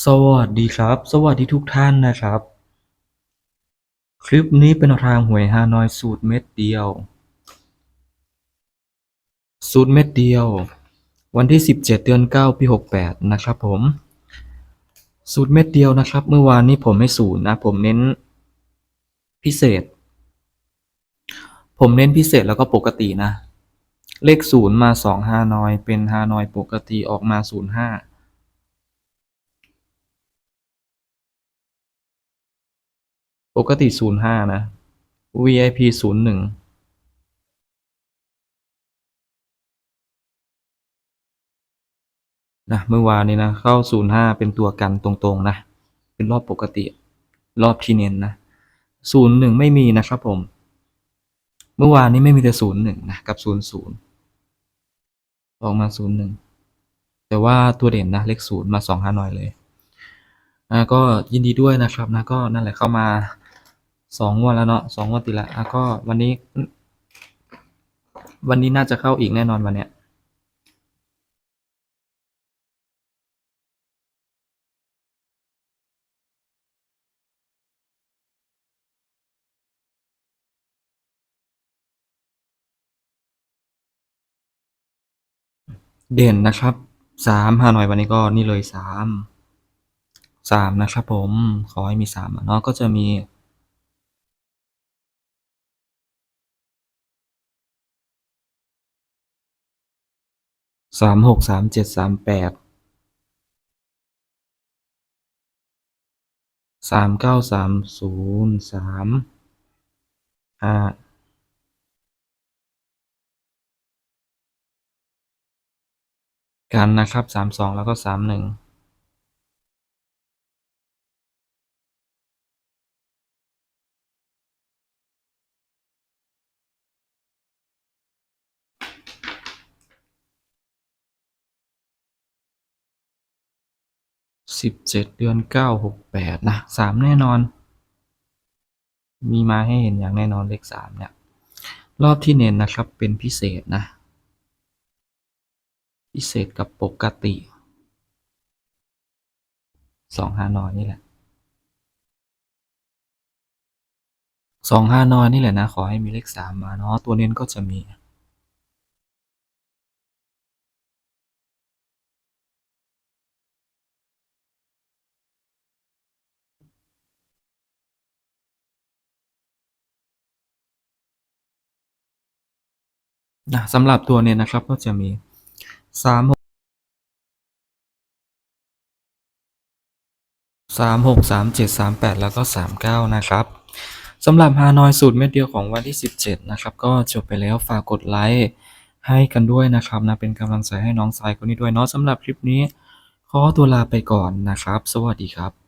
สวัสดีครับ สวัสดีทุกท่านนะครับ คลิปนี้เป็นทางหวยฮานอยสูตรเม็ดเดียว สูตรเม็ดเดียว วันที่ 17 เดือน 9 ปี 68 นะครับผม สูตรเม็ดเดียวนะครับ เมื่อวานนี้ผมไม่ศูนย์นะ ผมเน้นพิเศษ ผมเน้นพิเศษแล้วก็ปกตินะ เลขศูนย์มาสองฮานอย เป็นฮานอยปกติออกมาศูนย์ห้า ปกติศูนย์ห้านะ VIP ศูนย์หนึ่งนะเมื่อวานนี้นะ เข้าศูนย์ห้าเป็นตัวกันตรงๆนะ เป็นรอบปกติ รอบที่เน้นนะศูนย์หนึ่งไม่มีนะครับผม เมื่อวานนี้ไม่มีแต่ศูนย์หนึ่งนะ กับศูนย์ศูนย์ออกมาศูนย์หนึ่งแต่ว่าตัวเด่นนะ เลขศูนย์มาสองฮานอยเลยอะก็ยินดีด้วยนะครับนะก็นั่นแหละเข้ามา สองงวันแล้วเนาะสองงวันติดละอะก็วันนี้ วันนี้น่าจะเข้าอีกแน่นอนวันเนี้ยเด่นนะครับสามฮานอยวันนี้ก็นี่เลยสามสามนะครับผม ขอให้มีสามเนาะก็จะมี สามหกสามเจ็ดสามแปดสามเก้าสามศูนย์สามห้ากันนะครับสามสองแล้วก็สามหนึ่ง สิบเจ็ดเดือนเก้าหกแปดนะสามแน่นอน มีมาให้เห็นอย่างแน่นอนเลขสามเนี่ย รอบที่เน้นนะครับเป็นพิเศษนะ พิเศษกับปกติสองห้านอยนี่แหละสองห้านอยนี่แหละนะ ขอให้มีเลขสามมาเนาะตัวเน้นก็จะมี นะสำหรับตัวเนี้ยนะครับก็จะมีสามหกสามหกสามเจ็ดสามแปดแล้วก็สามเก้านะครับสำหรับฮานอยสูตรเม็ดเดียวของวันที่สิบเจ็ดนะครับก็จบไปแล้วฝากกดไลค์ให้กันด้วยนะครับนะเป็นกำลังใจให้น้องสายคนนี้ด้วยเนาะสำหรับคลิปนี้ ขอตัวลาไปก่อนนะครับ สวัสดีครับ